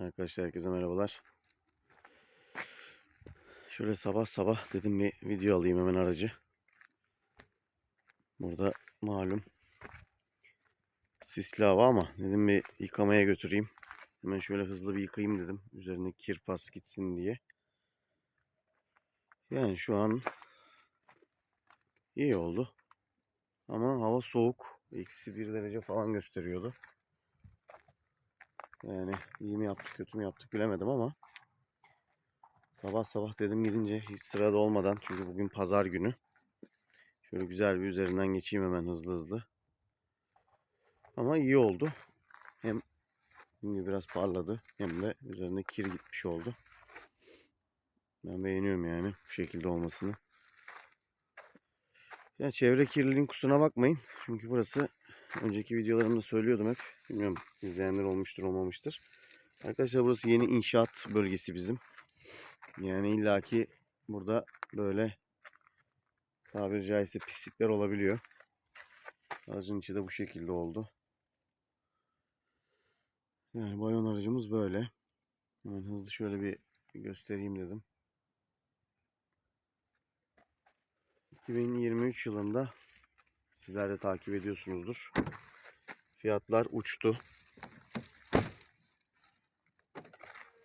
Arkadaşlar herkese merhabalar. Şöyle sabah sabah dedim bir video alayım hemen aracı. Burada malum sisli hava ama dedim bir yıkamaya götüreyim. Hemen şöyle hızlı bir yıkayayım dedim. Üzerine kir pas gitsin diye. Yani şu an iyi oldu. Ama hava soğuk. Eksi bir derece falan gösteriyordu. Yani iyi mi yaptık kötü mü yaptık bilemedim ama sabah sabah dedim gidince hiç sırada olmadan çünkü bugün pazar günü şöyle güzel bir üzerinden geçeyim hemen hızlı hızlı. Ama iyi oldu. Hem şimdi biraz parladı hem de üzerine kir gitmiş oldu. Ben beğeniyorum yani bu şekilde olmasını. Ya çevre kirliliğin kusuna bakmayın. Çünkü burası önceki videolarımda söylüyordum hep. Bilmiyorum izleyenler olmuştur olmamıştır. Arkadaşlar burası yeni inşaat bölgesi bizim. Yani illaki burada böyle tabiri caizse pislikler olabiliyor. Aracın içi de bu şekilde oldu. Yani bayon aracımız böyle. Hemen hızlı şöyle bir göstereyim dedim. 2023 yılında sizler de takip ediyorsunuzdur. Fiyatlar uçtu.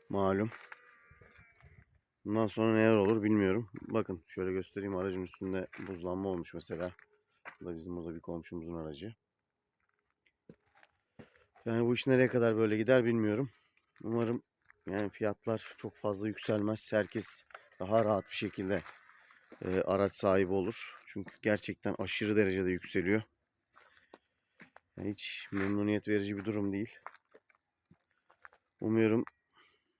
Malum. Bundan sonra neler olur bilmiyorum. Bakın şöyle göstereyim aracın üstünde buzlanma olmuş mesela. Bu da bizim burada bir komşumuzun aracı. Yani bu iş nereye kadar böyle gider bilmiyorum. Umarım yani fiyatlar çok fazla yükselmez. Herkes daha rahat bir şekilde e, araç sahibi olur. Çünkü gerçekten aşırı derecede yükseliyor. Yani hiç memnuniyet verici bir durum değil. Umuyorum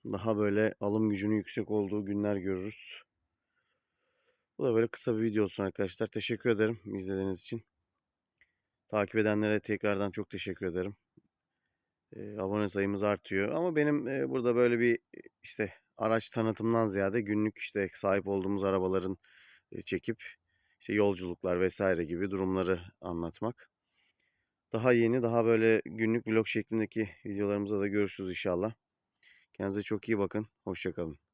daha böyle alım gücünün yüksek olduğu günler görürüz. Bu da böyle kısa bir video olsun arkadaşlar. Teşekkür ederim izlediğiniz için. Takip edenlere tekrardan çok teşekkür ederim. E, abone sayımız artıyor. Ama benim e, burada böyle bir işte araç tanıtımdan ziyade günlük işte sahip olduğumuz arabaların çekip işte yolculuklar vesaire gibi durumları anlatmak. Daha yeni, daha böyle günlük vlog şeklindeki videolarımızda da görüşürüz inşallah. Kendinize çok iyi bakın. Hoşçakalın.